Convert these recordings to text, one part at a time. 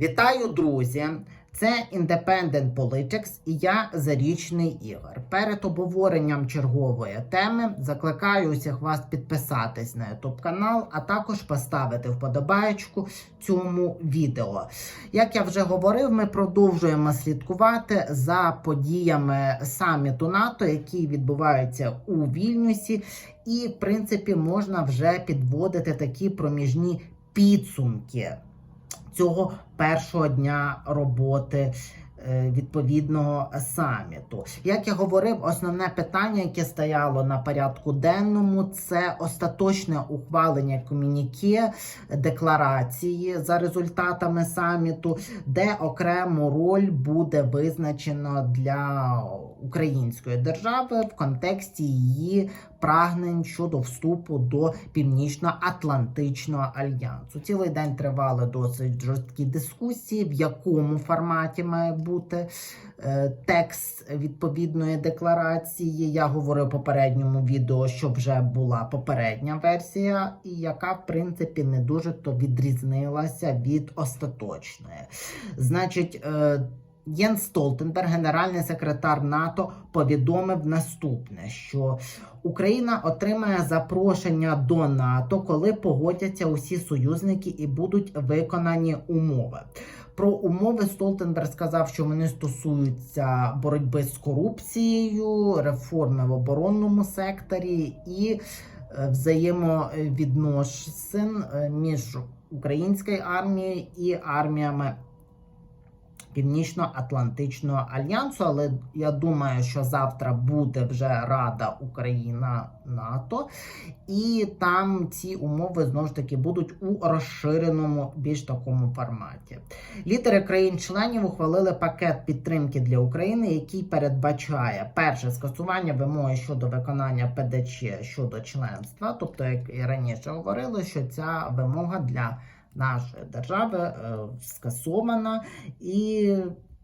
Вітаю, друзі! Це Independent Politics і я Зарічний Ігор. Перед обговоренням чергової теми закликаю усіх вас підписатись на YouTube канал, а також поставити вподобаєчку цьому відео. Як я вже говорив, ми продовжуємо слідкувати за подіями саміту НАТО, які відбуваються у Вільнюсі, і в принципі можна вже підводити такі проміжні підсумки цього першого дня роботи е, відповідного саміту. Як я говорив, основне питання, яке стояло на порядку денному, це остаточне ухвалення комюніке декларації за результатами саміту, де окрему роль буде визначено для української держави в контексті її прагнень щодо вступу до Північно-Атлантичного альянсу. Цілий день тривали досить жорсткі дискусії, в якому форматі має бути е, текст відповідної декларації. Я говорив в попередньому відео, що вже була попередня версія, і яка, в принципі, не дуже то відрізнилася від остаточної. Значить, е, Єн Столтенберг, генеральний секретар НАТО, повідомив наступне: що Україна отримає запрошення до НАТО, коли погодяться усі союзники і будуть виконані умови. Про умови Столтенберг сказав, що вони стосуються боротьби з корупцією, реформи в оборонному секторі і е, взаємовідносин е, між українською армією і арміями Північно-Атлантичного альянсу, але я думаю, що завтра буде вже Рада Україна НАТО, і там ці умови знову ж таки будуть у розширеному більш такому форматі. Лідери країн-членів ухвалили пакет підтримки для України, який передбачає перше скасування вимоги щодо виконання ПДЧ щодо членства, тобто, як і раніше говорили, що ця вимога для нашої держави е, скасована, і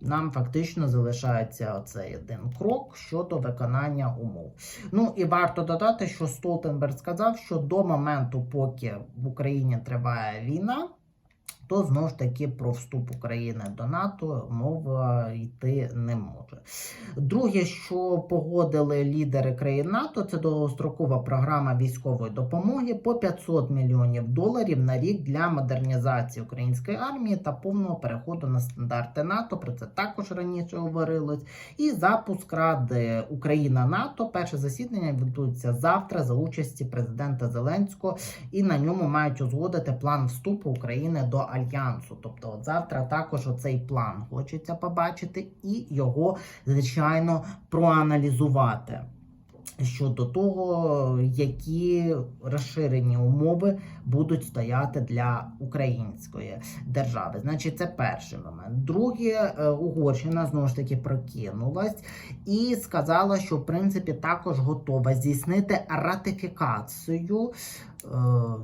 нам фактично залишається оцей один крок щодо виконання умов. Ну і варто додати, що Столтенберг сказав, що до моменту, поки в Україні триває війна. То знову ж таки про вступ України до НАТО мова йти не може. Друге, що погодили лідери країн НАТО, це довгострокова програма військової допомоги по 500 мільйонів доларів на рік для модернізації української армії та повного переходу на стандарти НАТО. Про це також раніше говорилось. І запуск Ради Україна НАТО. Перше засідання відбудеться завтра за участі президента Зеленського, і на ньому мають узгодити план вступу України до альянсу. Тобто, от завтра також оцей план хочеться побачити і його, звичайно, проаналізувати. Щодо того, які розширені умови будуть стояти для української держави, значить, це перший момент. Друге, Угорщина знову ж таки прокинулась і сказала, що в принципі також готова здійснити ратифікацію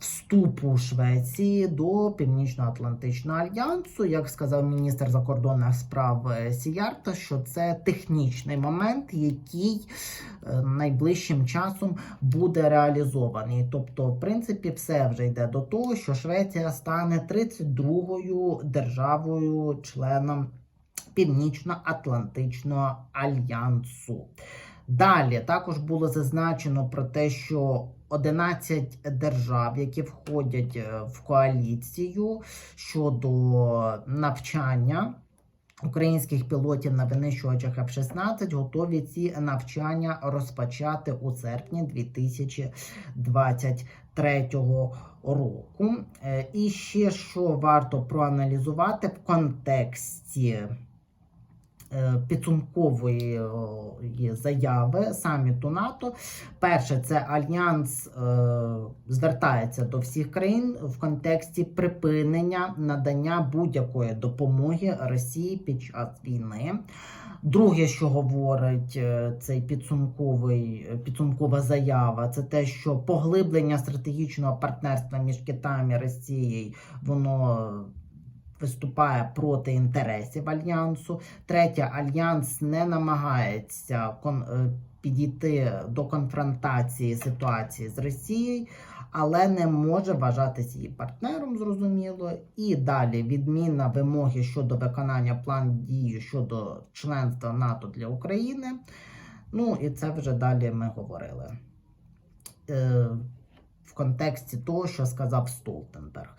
вступу Швеції до Північно-Атлантичного альянсу, як сказав міністр закордонних справ е, Сіярта, що це технічний момент, який е, найближчим часом буде реалізований. Тобто, в принципі, все вже йде до того, що Швеція стане 32-ю державою членом Північно-Атлантичного альянсу. Далі також було зазначено про те, що 11 держав, які входять е, в коаліцію щодо навчання українських пілотів на винищувачах F-16, готові ці навчання розпочати у серпні 2023 року. Е, І ще що варто проаналізувати в контексті підсумкової заяви саміту НАТО. Перше, це альянс е, звертається до всіх країн в контексті припинення надання будь-якої допомоги Росії під час війни. Друге, що говорить е, цей підсумковий е, підсумкова заява, це те, що поглиблення стратегічного партнерства між Китаєм і Росією воно виступає проти інтересів альянсу. Третє, альянс не намагається е, підійти до конфронтації ситуації з Росією, але не може вважатися її партнером, зрозуміло. І далі відміна вимоги щодо виконання плану дії щодо членства НАТО для України. Ну і це вже далі ми говорили. Е, в контексті того, що сказав Столтенберг.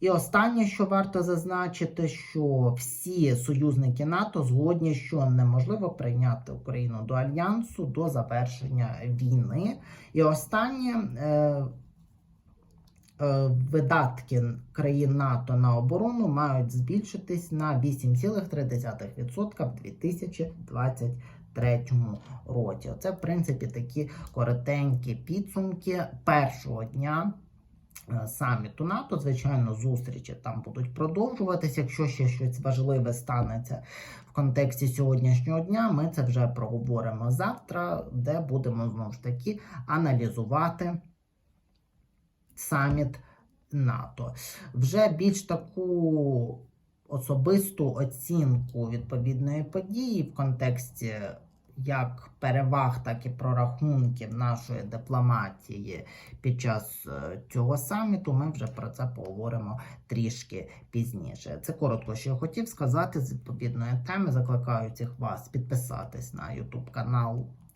І останнє, що варто зазначити, що всі союзники НАТО згодні, що неможливо прийняти Україну до альянсу до завершення війни. І останнє е, е, видатки країн НАТО на оборону мають збільшитись на 8,3% в 2023 році. Це, в принципі, такі коротенькі підсумки першого дня саміту НАТО. Звичайно, зустрічі там будуть продовжуватися. Якщо ще щось важливе станеться в контексті сьогоднішнього дня, ми це вже проговоримо завтра, де будемо знову ж таки аналізувати саміт НАТО. Вже більш таку особисту оцінку відповідної події в контексті як переваг, так і прорахунків нашої дипломатії під час е, цього саміту. Ми вже про це поговоримо трішки пізніше. Це коротко, що я хотів сказати з відповідної теми. Закликаю всіх вас підписатись на YouTube канал